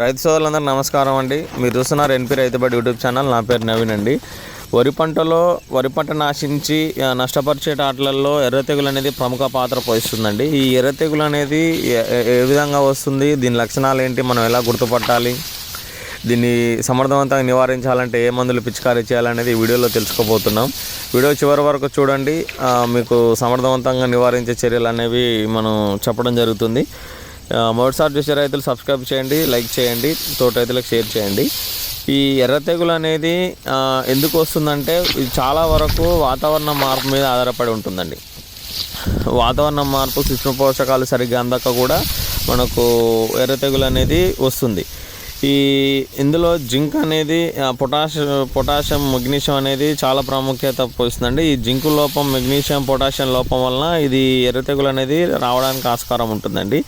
రైతు సోదరులందరూ నమస్కారం అండి. మీరు చూస్తున్నారు ఎన్పి రైతుబడి యూట్యూబ్ ఛానల్ నా పేరు నవీన్ అండి. వరి పంటలో వరి పంట నాశించి నష్టపరిచే ఆటలలో ఎర్ర తెగులు అనేది ప్రముఖ పాత్ర పోషిస్తుందండి. ఈ ఎర్ర తెగులు అనేది ఏ- ఏ- విధంగా వస్తుంది దీని లక్షణాలు ఏంటి మనం ఎలా గుర్తుపట్టాలి దీన్ని సమర్థవంతంగా నివారించాలంటే ఏ మందులు పిచికారీ చేయాలనేది ఈ వీడియోలో తెలుసుకోబోతున్నాం. వీడియో చివరి వరకు చూడండి. మీకు సమర్థవంతంగా నివారించే చర్యలు అనేవి మనం చెప్పడం జరుగుతుంది. మొదటిసారి చూసే రైతులు సబ్స్క్రైబ్ చేయండి లైక్ చేయండి తోట రైతులకు షేర్ చేయండి. ఈ ఎర్ర తెగులు అనేది ఎందుకు వస్తుందంటే ఇది చాలా వరకు వాతావరణ మార్పు మీద ఆధారపడి ఉంటుందండి. వాతావరణ మార్పు సూక్ష్మ పోషకాలు సరిగ్గా అందక కూడా మనకు ఎర్ర తెగులు అనేది వస్తుంది. ఈ ఇందులో జింక్ అనేది పొటాష్ పొటాషియం మెగ్నీషియం అనేది చాలా ప్రాముఖ్యత పోస్తుందండి ఈ జింకు లోపం మెగ్నీషియం పొటాషియం లోపం వలన ఇది ఎర్రతెగులు అనేది రావడానికి ఆస్కారం ఉంటుందండి.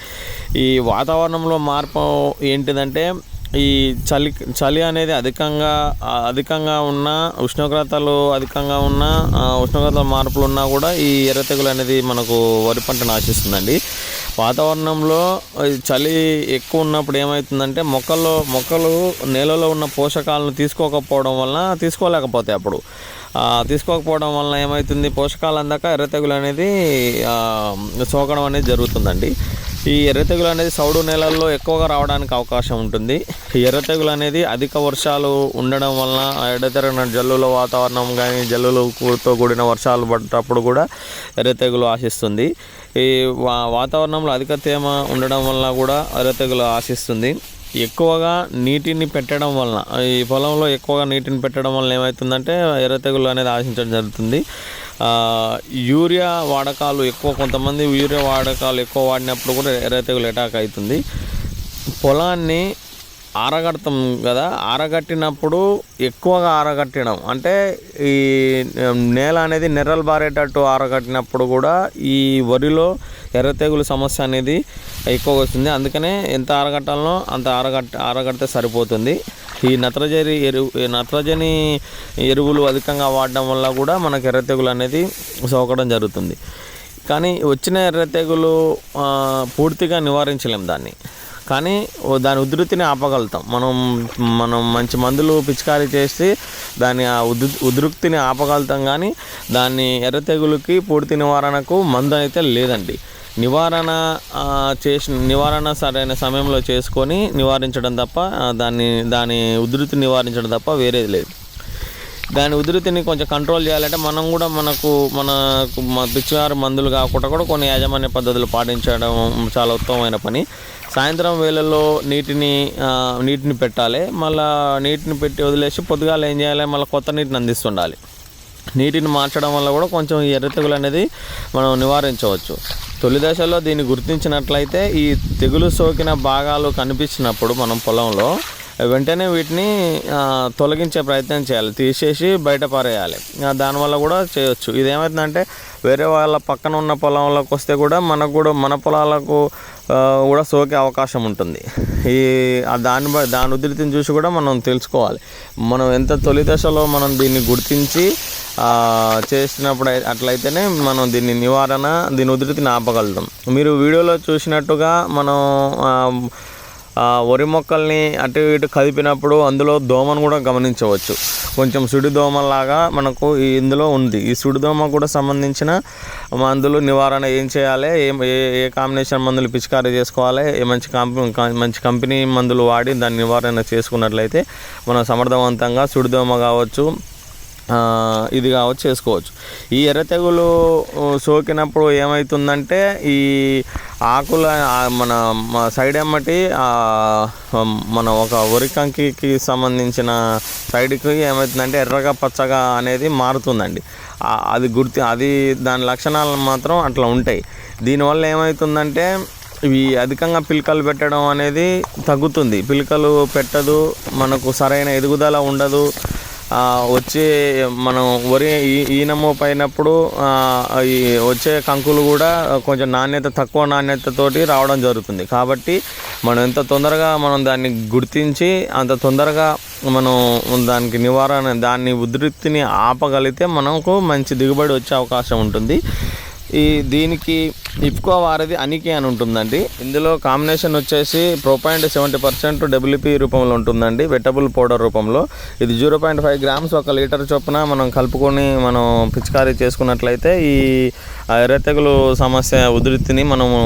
ఈ వాతావరణంలో మార్పు ఏంటిదంటే ఈ చలి చలి అనేది అధికంగా అధికంగా ఉన్న ఉష్ణోగ్రతలు అధికంగా ఉన్న ఆ, ఉష్ణోగ్రత మార్పులు ఉన్నా కూడా ఈ ఎర్ర తెగులు అనేది మనకు వరి పంట నాశిస్తుందండి వాతావరణంలో చలి ఎక్కువ ఉన్నప్పుడు ఏమవుతుందంటే మొక్కల్లో మొక్కలు నేలలో ఉన్న పోషకాలను తీసుకోకపోవడం వలన తీసుకోలేకపోతాయి అప్పుడు. తీసుకోకపోవడం వలన ఏమవుతుంది పోషకాలు అందాక ఎర్ర తెగులు అనేది సోకడం అనేది జరుగుతుందండి. ఈ ఎర్ర తెగులు అనేది సౌడు నేలల్లో ఎక్కువగా రావడానికి అవకాశం ఉంటుంది. ఈ ఎర్ర తెగులు అనేది అధిక వర్షాలు ఉండడం వలన ఎడతెరిగిన జల్లుల వాతావరణం కానీ జల్లులతో కూడిన వర్షాలు పడ్డప్పుడు కూడా ఎర్ర తెగులు ఆశిస్తుంది. ఈ వా వాతావరణంలో అధిక తేమ ఉండడం వలన కూడా ఎర్ర తెగులు ఆశిస్తుంది. ఎక్కువగా నీటిని పెట్టడం వలన ఈ పొలంలో ఎక్కువగా నీటిని పెట్టడం వలన ఏమవుతుందంటే ఎర్ర తెగులు అనేది ఆశించడం జరుగుతుంది. యూరియా వాడకాలు ఎక్కువ కొంతమంది యూరియా వాడకాలు ఎక్కువ వాడినప్పుడు కూడా ఎర్ర తెగులు అటాక్ అవుతుంది. పొలాన్ని ఆరగడతాం కదా ఆరగట్టినప్పుడు ఎక్కువగా ఆరగట్టడం అంటే ఈ నేల అనేది నెర్రలు బారేటట్టు ఆరగట్టినప్పుడు కూడా ఈ వరిలో ఎర్ర తెగులు సమస్య అనేది ఎక్కువగా వస్తుంది. అందుకనే ఎంత ఆరగట్టాలనో అంత ఆరగట్ట ఆరగడితే సరిపోతుంది. ఈ నత్రజని ఎరువు ఈ నత్రజని ఎరువులు అధికంగా వాడడం వల్ల కూడా మనకు ఎర్ర తెగులు అనేది సోకడం జరుగుతుంది. కానీ వచ్చిన ఎర్ర తెగులు పూర్తిగా నివారించలేం దాన్ని. కానీ దాని ఉధృతిని ఆపగలుగుతాం. మనం మనం మంచి మందులు పిచికారీ చేసి దాని ఆ ఉధృ ఉధృతిని ఆపగలుగుతాం కానీ దాన్ని ఎర్ర తెగులుకి పూర్తి నివారణకు మందు అయితే లేదండి. నివారణ చేసి చేసిన నివారణ సరైన సమయంలో చేసుకొని నివారించడం తప్ప దాన్ని దాని ఉధృతి నివారించడం తప్ప వేరేది లేదు. దాని ఉధృతిని కొంచెం కంట్రోల్ చేయాలంటే మనం కూడా మనకు మనకు మన పిచ్చివారి మందులు కాకుండా కూడా కొన్ని యాజమాన్య పద్ధతులు పాటించడం చాలా ఉత్తమమైన పని. సాయంత్రం వేళల్లో నీటిని నీటిని పెట్టాలి. మళ్ళీ నీటిని పెట్టి వదిలేసి పొద్దుగాల ఏం చేయాలి? మళ్ళీ కొత్త నీటిని అందిస్తుండాలి. నీటిని మార్చడం వల్ల కూడా కొంచెం ఈ ఎర్ర తెగులు అనేది మనం నివారించవచ్చు. తొలి దశలో దీన్ని గుర్తించినట్లయితే ఈ తెగులు సోకిన భాగాలు కనిపించినప్పుడు మనం పొలంలో వెంటనే వీటిని తొలగించే ప్రయత్నం చేయాలి. తీసేసి బయట పారేయాలి. దానివల్ల కూడా చేయొచ్చు. ఇదేమవుతుందంటే వేరే వాళ్ళ పక్కన ఉన్న పొలంలోకి వస్తే కూడా మనకు కూడా మన పొలాలకు కూడా సోకే అవకాశం ఉంటుంది. ఈ దాని దాన్ని బ- దాని ఉధృతిని చూసి కూడా మనం తెలుసుకోవాలి. మనం ఎంత తొలి దశలో మనం దీన్ని గుర్తించి చేసినప్పుడు అట్లయితేనే మనం దీన్ని నివారణ దీని ఉధృతిని ఆపగలుగుతాం. మీరు వీడియోలో చూసినట్టుగా మనం వరి మొక్కల్ని అటు ఇటు కదిపినప్పుడు అందులో దోమను కూడా గమనించవచ్చు. కొంచెం సుడి దోమలాగా మనకు ఇందులో ఉంది. ఈ సుడి దోమ కూడా సంబంధించిన మందులు నివారణ ఏం చేయాలి? ఏ ఏ- ఏ కాంబినేషన్ మందులు పిచికారీ చేసుకోవాలి? ఏ మంచి కంపెనీ మంచి కంపెనీ మందులు వాడి దాన్ని నివారణ చేసుకున్నట్లయితే మనం సమర్థవంతంగా సుడిదోమ కావచ్చు ఇది కావచ్చు చేసుకోవచ్చు. ఈ ఎర్ర తెగులు సోకినప్పుడు ఏమవుతుందంటే ఈ ఆకుల మన సైడ్ ఎమ్మటి మన ఒక వరికంకికి సంబంధించిన సైడ్కి ఏమవుతుందంటే ఎర్రగా పచ్చగా అనేది మారుతుందండి. అది గుర్తి అది దాని లక్షణాలు మాత్రం అట్లా ఉంటాయి. దీనివల్ల ఏమవుతుందంటే ఇవి అధికంగా పిలకలు పెట్టడం అనేది తగ్గుతుంది. పిలకలు పెట్టదు మనకు సరైన ఎదుగుదల ఉండదు. వచ్చే మనం వరి ఈ- ఈనము పైనప్పుడు ఈ వచ్చే కంకులు కూడా కొంచెం నాణ్యత తక్కువ నాణ్యతతోటి రావడం జరుగుతుంది. కాబట్టి మనం ఎంత తొందరగా మనం దాన్ని గుర్తించి అంత తొందరగా మనం దానికి నివారణ దాన్ని ఉధృతిని ఆపగలిగితే మనకు మంచి దిగుబడి వచ్చే అవకాశం ఉంటుంది. ఈ దీనికి ఇప్కో వారిది అనికి అని ఉంటుందండి. ఇందులో కాంబినేషన్ వచ్చేసి pro point seventy percent WP రూపంలో ఉంటుందండి. వెటబుల్ పౌడర్ రూపంలో. ఇది జీరో పాయింట్ ఫైవ్ గ్రామ్స్ ఒక లీటర్ చొప్పున మనం కలుపుకొని మనం పిచికారీ చేసుకున్నట్లయితే ఈ ఆ ఎర్ర తెగులు సమస్య ఉధృతిని మనము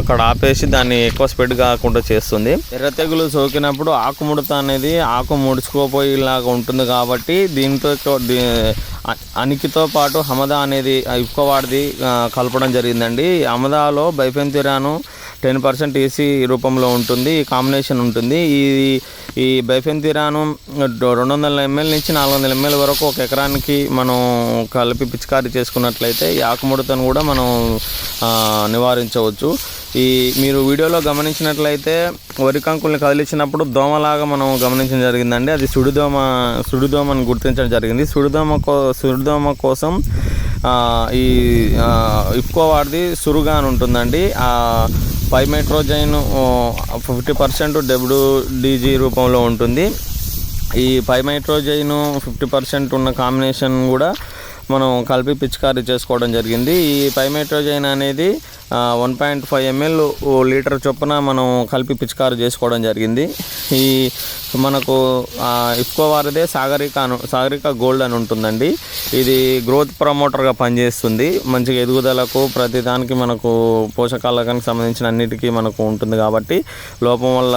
అక్కడ ఆపేసి దాన్ని ఎక్కువ స్ప్రెడ్ కాకుండా చేస్తుంది. ఎర్ర తెగులు సోకినప్పుడు ఆకుముడత అనేది ఆకు ముడుచుకోపోయేలాగా ఉంటుంది కాబట్టి దీంతో అనికితో పాటు హమదా అనేది ఇప్పుకోవాడిది కలపడం జరిగిందండి. అమదాలో బైఫెన్తిరాను టెన్ పర్సెంట్ ఈసీ రూపంలో ఉంటుంది. ఈ కాంబినేషన్ ఉంటుంది. ఈ ఈ బైఫెన్తిరాను రెండు వందల ఎంఎల్ నుంచి నాలుగు వందల ఎంఎల్ వరకు ఒక ఎకరానికి మనం కలిపి పిచికారీ చేసుకున్నట్లయితే ఈ ఆకుముడతను కూడా మనం నివారించవచ్చు. ఈ మీరు వీడియోలో గమనించినట్లయితే వరి కంకుల్ని కదిలించినప్పుడు దోమలాగా మనం గమనించడం జరిగిందండి. అది సుడిదోమ సుడిదోమని గుర్తించడం జరిగింది. సుడిదోమ కో సుడిదోమ కోసం ఈ ఆ, ఇఫ్కో వాడిది సురుగా అని ఉంటుందండి. ఆ పైమెట్రోజైన్ ఫిఫ్టీ పర్సెంట్ డబ్ల్యూడిజీ రూపంలో ఉంటుంది. ఈ పైమెట్రోజైన్ ఫిఫ్టీ పర్సెంట్ ఉన్న కాంబినేషన్ కూడా మనం కలిపి పిచికారీ చేసుకోవడం జరిగింది. ఈ పైమెట్రోజైన్ అనేది one point five ML litre చొప్పున మనం కలిపి పిచికారీ చేసుకోవడం జరిగింది. ఈ మనకు ఇఫ్కో వారిదే సాగరిక అను సాగరిక గోల్డ్ అని ఉంటుందండి. ఇది గ్రోత్ ప్రమోటర్గా పనిచేస్తుంది. మంచిగా ఎదుగుదలకు ప్రతి దానికి మనకు పోషకాలకు సంబంధించిన అన్నిటికీ మనకు ఉంటుంది కాబట్టి లోపం వల్ల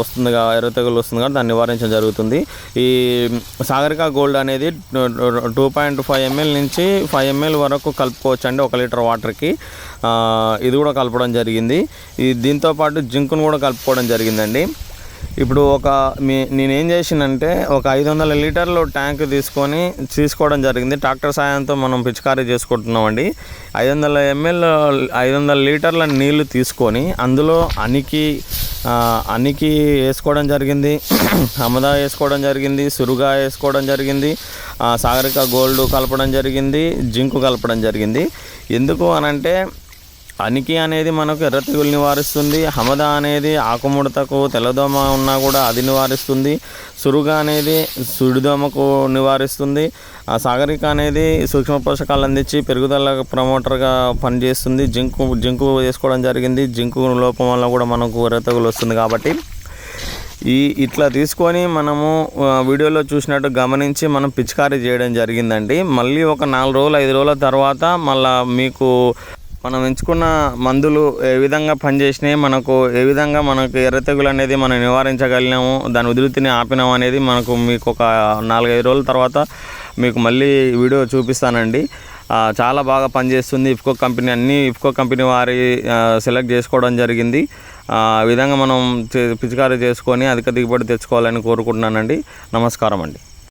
వస్తుంది ఎర్రతెగులు ఎర్ర తెగులు వస్తుంది కాబట్టి దాన్ని నివారించడం జరుగుతుంది. ఈ సాగరిక గోల్డ్ అనేది టూ పాయింట్ ఫైవ్ ఎంఎల్ నుంచి ఫైవ్ ఎంఎల్ వరకు కలుపుకోవచ్చు అండి ఒక లీటర్ వాటర్కి. ఇది కూడా కలపడం జరిగింది. ఈ దీంతో పాటు జింకును కూడా కలుపుకోవడం జరిగిందండి. ఇప్పుడు ఒక మీ నేనేం చేసినంటే ఒక ఐదు వందల లీటర్లు ట్యాంక్ తీసుకొని తీసుకోవడం జరిగింది. ట్రాక్టర్ సాయంతో మనం పిచికారీ చేసుకుంటున్నామండి. ఐదు వందల ఎంఎల్ ఐదు వందల లీటర్ల నీళ్ళు తీసుకొని అందులో అనికి అనికి వేసుకోవడం జరిగింది. అమదా వేసుకోవడం జరిగింది. సురుగా వేసుకోవడం జరిగింది. సాగరిక గోల్డ్ కలపడం జరిగింది. జింకు కలపడం జరిగింది. ఎందుకు అనంటే అనికి అనేది మనకు ఎర్ర తెగులు నివారిస్తుంది. హమద అనేది ఆకుముడతకు తెల్లదోమ ఉన్నా కూడా అది నివారిస్తుంది. సురుగా అనేది సుడిదోమకు నివారిస్తుంది. ఆ సాగరిక అనేది సూక్ష్మ పోషకాలు అందించి పెరుగుదల ప్రమోటర్గా పనిచేస్తుంది. జింకు జింకు వేసుకోవడం జరిగింది. జింకు లోపం వల్ల కూడా మనకు ఎర్ర తెగులు వస్తుంది కాబట్టి. ఈ ఇట్లా తీసుకొని మనము వీడియోలో చూసినట్టు గమనించి మనం పిచికారీ చేయడం జరిగిందండి. మళ్ళీ ఒక నాలుగు రోజులు ఐదు రోజుల తర్వాత మళ్ళీ మీకు మనం ఎంచుకున్న మందులు ఏ విధంగా పనిచేసినాయి మనకు ఏ విధంగా మనకు ఎర్ర తెగులు అనేది మనం నివారించగలిగినాము దాని ఉధృతిని ఆపినాము అనేది మనకు మీకు ఒక నాలుగైదు రోజుల తర్వాత మీకు మళ్ళీ వీడియో చూపిస్తానండి. చాలా బాగా పనిచేస్తుంది ఇఫ్కో కంపెనీ అన్ని ఇఫ్కో కంపెనీ వారి సెలెక్ట్ చేసుకోవడం జరిగింది. ఆ విధంగా మనం చే- పిచికారీ చేసుకొని అధిక దిగుబడి తెచ్చుకోవాలని కోరుకుంటున్నానండి. నమస్కారం అండి.